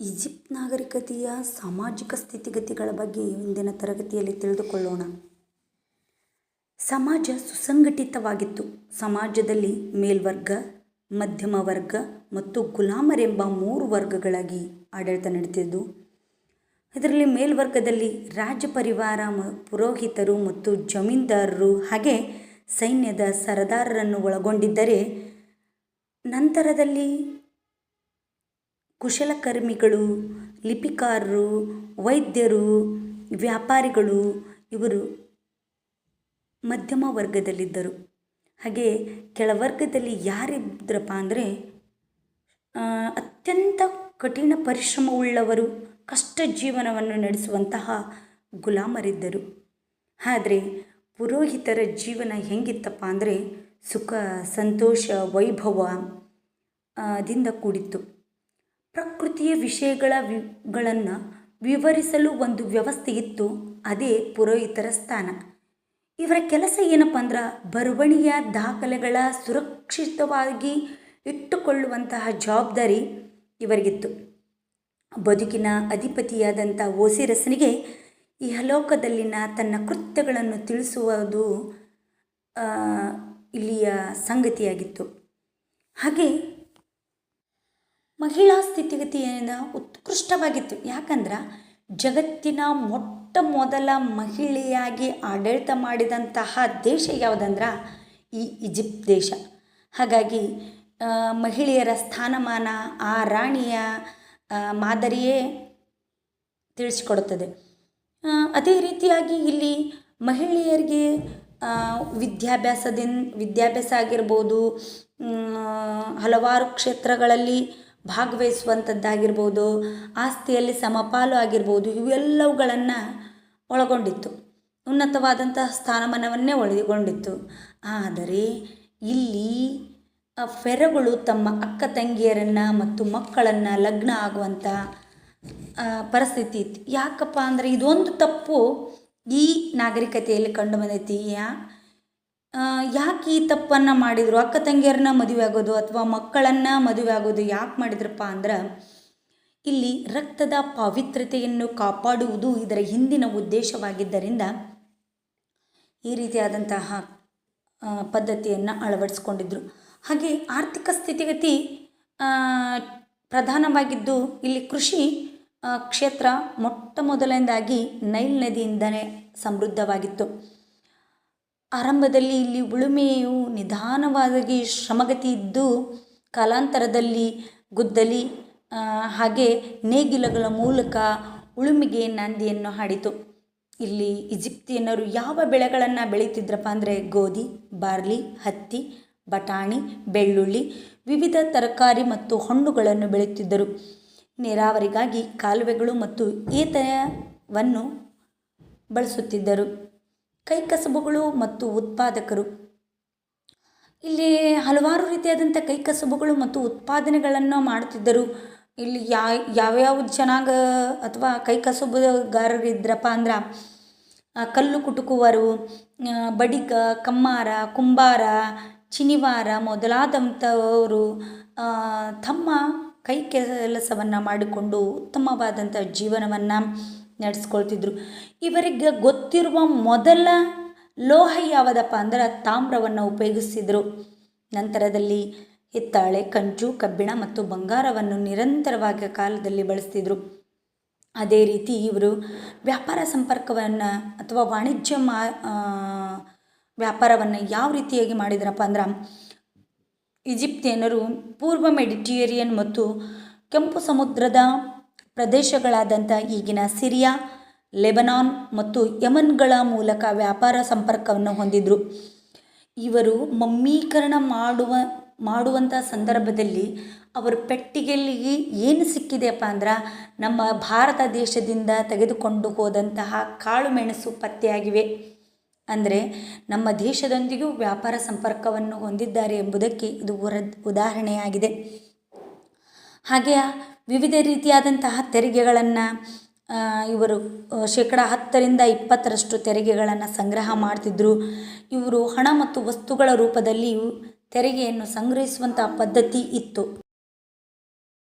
Egypt ನಾಗರಿಕತೆಯ ಸಾಮಾಜಿಕ ಸ್ಥಿತಿಗತಿಗಳ ಬಗ್ಗೆ ಇಂದಿನ ತರಗತಿಯಲ್ಲಿ ತಿಳಿದುಕೊಳ್ಳೋಣ. ಸಮಾಜ ಸುಸಂಘಟಿತವಾಗಿತ್ತು. ಸಮಾಜದಲ್ಲಿ ಮೇಲ್ವರ್ಗ, ಮಧ್ಯಮ ವರ್ಗ ಮತ್ತು ಗುಲಾಮರೆಂಬ ಮೂರು ವರ್ಗಗಳಾಗಿ ಆಡಳಿತ ನಡೆಸಿದ್ದು ಇದರಲ್ಲಿ ಮೇಲ್ವರ್ಗದಲ್ಲಿ ರಾಜ ಪರಿವಾರ ಪುರೋಹಿತರು ಮತ್ತು ಜಮೀನ್ದಾರರು ಹಾಗೆ ಸೈನ್ಯದ ಸರದಾರರನ್ನು ಒಳಗೊಂಡಿದ್ದರೆ, ನಂತರದಲ್ಲಿ ಕುಶಲಕರ್ಮಿಗಳು, ಲಿಪಿಕಾರರು, ವೈದ್ಯರು, ವ್ಯಾಪಾರಿಗಳು ಇವರು ಮಧ್ಯಮ ವರ್ಗದಲ್ಲಿದ್ದರು. ಹಾಗೆ ಕೆಳವರ್ಗದಲ್ಲಿ ಯಾರಿದ್ರಪ್ಪ ಅಂದರೆ ಅತ್ಯಂತ ಕಠಿಣ ಪರಿಶ್ರಮವುಳ್ಳವರು ಕಷ್ಟ ಜೀವನವನ್ನು ನಡೆಸುವಂತಹ ಗುಲಾಮರಿದ್ದರು. ಆದರೆ ಪುರೋಹಿತರ ಜೀವನ ಹೆಂಗಿತ್ತಪ್ಪ ಅಂದರೆ, ಸುಖ, ಸಂತೋಷ, ವೈಭವ ದಿಂದ ಕೂಡಿತ್ತು. ಪ್ರಕೃತಿಯ ವಿಷಯಗಳ ವಿಗಳನ್ನು ವಿವರಿಸಲು ಒಂದು ವ್ಯವಸ್ಥೆ ಇತ್ತು, ಅದೇ ಪುರೋಹಿತರ ಸ್ಥಾನ. ಇವರ ಕೆಲಸ ಏನಪ್ಪ ಅಂದ್ರೆ ಬರವಣಿಯ ದಾಖಲೆಗಳ ಸುರಕ್ಷಿತವಾಗಿ ಇಟ್ಟುಕೊಳ್ಳುವಂತಹ ಜವಾಬ್ದಾರಿ ಇವರಿಗಿತ್ತು. ಬದುಕಿನ ಅಧಿಪತಿಯಾದಂಥ ಓಸಿರಸನಿಗೆ ಇಹಲೋಕದಲ್ಲಿನ ತನ್ನ ಕೃತ್ಯಗಳನ್ನು ತಿಳಿಸುವುದು ಇಲ್ಲಿಯ ಸಂಗತಿಯಾಗಿತ್ತು. ಹಾಗೆ ಮಹಿಳಾ ಸ್ಥಿತಿಗತಿಯಿಂದ ಉತ್ಕೃಷ್ಟವಾಗಿತ್ತು. ಯಾಕಂದ್ರೆ ಜಗತ್ತಿನ ಮೊಟ್ಟ ಮೊದಲ ಮಹಿಳೆಯಾಗಿ ಆಡಳಿತ ಮಾಡಿದಂತಹ ದೇಶ ಯಾವುದಂದ್ರೆ ಈ ಈಜಿಪ್ಟ್ ದೇಶ. ಹಾಗಾಗಿ ಮಹಿಳೆಯರ ಸ್ಥಾನಮಾನ ಆ ರಾಣಿಯ ಮಾದರಿಯೇ ತಿಳಿಸಿಕೊಡುತ್ತದೆ. ಅದೇ ರೀತಿಯಾಗಿ ಇಲ್ಲಿ ಮಹಿಳೆಯರಿಗೆ ವಿದ್ಯಾಭ್ಯಾಸದಿಂದ ವಿದ್ಯಾಭ್ಯಾಸ ಆಗಿರ್ಬೋದು ಹಲವಾರು ಕ್ಷೇತ್ರಗಳಲ್ಲಿ ಭಾಗವಹಿಸುವಂಥದ್ದಾಗಿರ್ಬೋದು, ಆಸ್ತಿಯಲ್ಲಿ ಸಮಪಾಲು ಆಗಿರ್ಬೋದು, ಇವೆಲ್ಲವುಗಳನ್ನು ಒಳಗೊಂಡಿತ್ತು. ಉನ್ನತವಾದಂತಹ ಸ್ಥಾನಮಾನವನ್ನೇ ಒಳಗೊಂಡಿತ್ತು. ಆದರೆ ಇಲ್ಲಿ ಫೆರಗಳು ತಮ್ಮ ಅಕ್ಕ ತಂಗಿಯರನ್ನು ಮತ್ತು ಮಕ್ಕಳನ್ನು ಲಗ್ನ ಆಗುವಂಥ ಪರಿಸ್ಥಿತಿ ಇತ್ತು. ಯಾಕಪ್ಪ ಅಂದರೆ ಇದೊಂದು ತಪ್ಪು. ಈ ನಾಗರಿಕತೆಯಲ್ಲಿ ಕಂಡು ಬಂದೈತಿ, ಯಾ ಯಾಕೆ ಈ ತಪ್ಪನ್ನು ಮಾಡಿದರು? ಅಕ್ಕ ತಂಗಿಯರನ್ನ ಮದುವೆ ಆಗೋದು ಅಥವಾ ಮಕ್ಕಳನ್ನು ಮದುವೆ ಆಗೋದು ಯಾಕೆ ಮಾಡಿದ್ರಪ್ಪ ಅಂದ್ರೆ, ಇಲ್ಲಿ ರಕ್ತದ ಪವಿತ್ರತೆಯನ್ನು ಕಾಪಾಡುವುದು ಇದರ ಹಿಂದಿನ ಉದ್ದೇಶವಾಗಿದ್ದರಿಂದ ಈ ರೀತಿಯಾದಂತಹ ಪದ್ಧತಿಯನ್ನು ಅಳವಡಿಸ್ಕೊಂಡಿದ್ರು. ಹಾಗೆ ಆರ್ಥಿಕ ಸ್ಥಿತಿಗತಿ ಪ್ರಧಾನವಾಗಿದ್ದು ಇಲ್ಲಿ ಕೃಷಿ ಕ್ಷೇತ್ರ ಮೊಟ್ಟ ಮೊದಲನೇದಾಗಿ ನೈಲ್ ನದಿಯಿಂದಲೇ ಸಮೃದ್ಧವಾಗಿತ್ತು. ಆರಂಭದಲ್ಲಿ ಇಲ್ಲಿ ಉಳುಮೆಯು ನಿಧಾನವಾಗಿ ಶ್ರಮಗತಿ ಇದ್ದು, ಕಾಲಾಂತರದಲ್ಲಿ ಗುದ್ದಲಿ ಹಾಗೆ ನೇಗಿಲಗಳ ಮೂಲಕ ಉಳುಮೆಗೆ ನಾಂದಿಯನ್ನು ಹಾಡಿತು. ಇಲ್ಲಿ ಈಜಿಪ್ತಿಯನ್ನರು ಯಾವ ಬೆಳೆಗಳನ್ನು ಬೆಳೀತಿದ್ರಪ್ಪ ಅಂದರೆ ಗೋಧಿ, ಬಾರ್ಲಿ, ಹತ್ತಿ, ಬಟಾಣಿ, ಬೆಳ್ಳುಳ್ಳಿ, ವಿವಿಧ ತರಕಾರಿ ಮತ್ತು ಹಣ್ಣುಗಳನ್ನು ಬೆಳೆಯುತ್ತಿದ್ದರು. ನೀರಾವರಿಗಾಗಿ ಕಾಲುವೆಗಳು ಮತ್ತು ಏತವನ್ನು ಬಳಸುತ್ತಿದ್ದರು. ಕೈಕಸಬುಗಳು ಮತ್ತು ಉತ್ಪಾದಕರು. ಇಲ್ಲಿ ಹಲವಾರು ರೀತಿಯಾದಂಥ ಕೈಕಸಬುಗಳು ಮತ್ತು ಉತ್ಪಾದನೆಗಳನ್ನು ಮಾಡುತ್ತಿದ್ದರು. ಇಲ್ಲಿ ಯಾವ ಯಾವ್ಯಾವ ಜನಾಂಗ ಅಥವಾ ಕೈಕಸಬುಗಾರರಿದ್ರಪ್ಪ ಅಂದ್ರೆ ಕಲ್ಲು ಕುಟುಕುವರು ಬಡಿಗ ಕಮ್ಮಾರ, ಕುಂಬಾರ, ಚಿನಿವಾರ ಮೊದಲಾದಂಥವರು ತಮ್ಮ ಕೈ ಕೆಲಸವನ್ನು ಮಾಡಿಕೊಂಡು ಉತ್ತಮವಾದಂಥ ಜೀವನವನ್ನು ನಡೆಸ್ಕೊಳ್ತಿದ್ರು. ಇವರಿಗೆ ಗೊತ್ತಿರುವ ಮೊದಲ ಲೋಹ ಯಾವುದಪ್ಪ ಅಂದ್ರೆ ತಾಮ್ರವನ್ನು ಉಪಯೋಗಿಸಿದರು ನಂತರದಲ್ಲಿ ಹಿತ್ತಾಳೆ, ಕಂಚು, ಕಬ್ಬಿಣ ಮತ್ತು ಬಂಗಾರವನ್ನು ನಿರಂತರವಾಗಿ ಕಾಲದಲ್ಲಿ ಬಳಸ್ತಿದ್ರು. ಅದೇ ರೀತಿ ಇವರು ವ್ಯಾಪಾರ ಸಂಪರ್ಕವನ್ನು ಅಥವಾ ವಾಣಿಜ್ಯ ಮಾ ವ್ಯಾಪಾರವನ್ನು ಯಾವ ರೀತಿಯಾಗಿ ಮಾಡಿದ್ರಪ್ಪ ಅಂದ್ರೆ ಈಜಿಪ್ತಿಯನ್ನರು ಪೂರ್ವ ಮೆಡಿಟೇರಿಯನ್ ಮತ್ತು ಕೆಂಪು ಸಮುದ್ರದ ಪ್ರದೇಶಗಳಾದಂಥ ಈಗಿನ ಸಿರಿಯಾ, ಲೆಬನಾನ್ ಮತ್ತು ಯಮನ್ಗಳ ಮೂಲಕ ವ್ಯಾಪಾರ ಸಂಪರ್ಕವನ್ನು ಹೊಂದಿದ್ರು. ಇವರು ಮಮ್ಮೀಕರಣ ಮಾಡುವ, ಮಾಡುವಂಥ ಸಂದರ್ಭದಲ್ಲಿ ಅವರ ಪೆಟ್ಟಿಗೆಯಲ್ಲಿ ಏನು ಸಿಕ್ಕಿದೆಯಪ್ಪ ಅಂದ್ರೆ ನಮ್ಮ ಭಾರತ ದೇಶದಿಂದ ತೆಗೆದುಕೊಂಡು ಹೋದಂತಹ ಕಾಳು ಮೆಣಸು ಪತ್ತೆಯಾಗಿವೆ. ಅಂದರೆ ನಮ್ಮ ದೇಶದೊಂದಿಗೂ ವ್ಯಾಪಾರ ಸಂಪರ್ಕವನ್ನು ಹೊಂದಿದ್ದಾರೆ ಎಂಬುದಕ್ಕೆ ಇದು ಉದಾಹರಣೆಯಾಗಿದೆ. ಹಾಗೆ ವಿವಿಧ ರೀತಿಯಾದಂತಹ ತೆರಿಗೆಗಳನ್ನು ಇವರು ಶೇಕಡ ಹತ್ತರಿಂದ ಇಪ್ಪತ್ತರಷ್ಟು ತೆರಿಗೆಗಳನ್ನು ಸಂಗ್ರಹ ಮಾಡ್ತಿದ್ದರು ಇವರು ಹಣ ಮತ್ತು ವಸ್ತುಗಳ ರೂಪದಲ್ಲಿ ತೆರಿಗೆಯನ್ನು ಸಂಗ್ರಹಿಸುವಂಥ ಪದ್ಧತಿ ಇತ್ತು.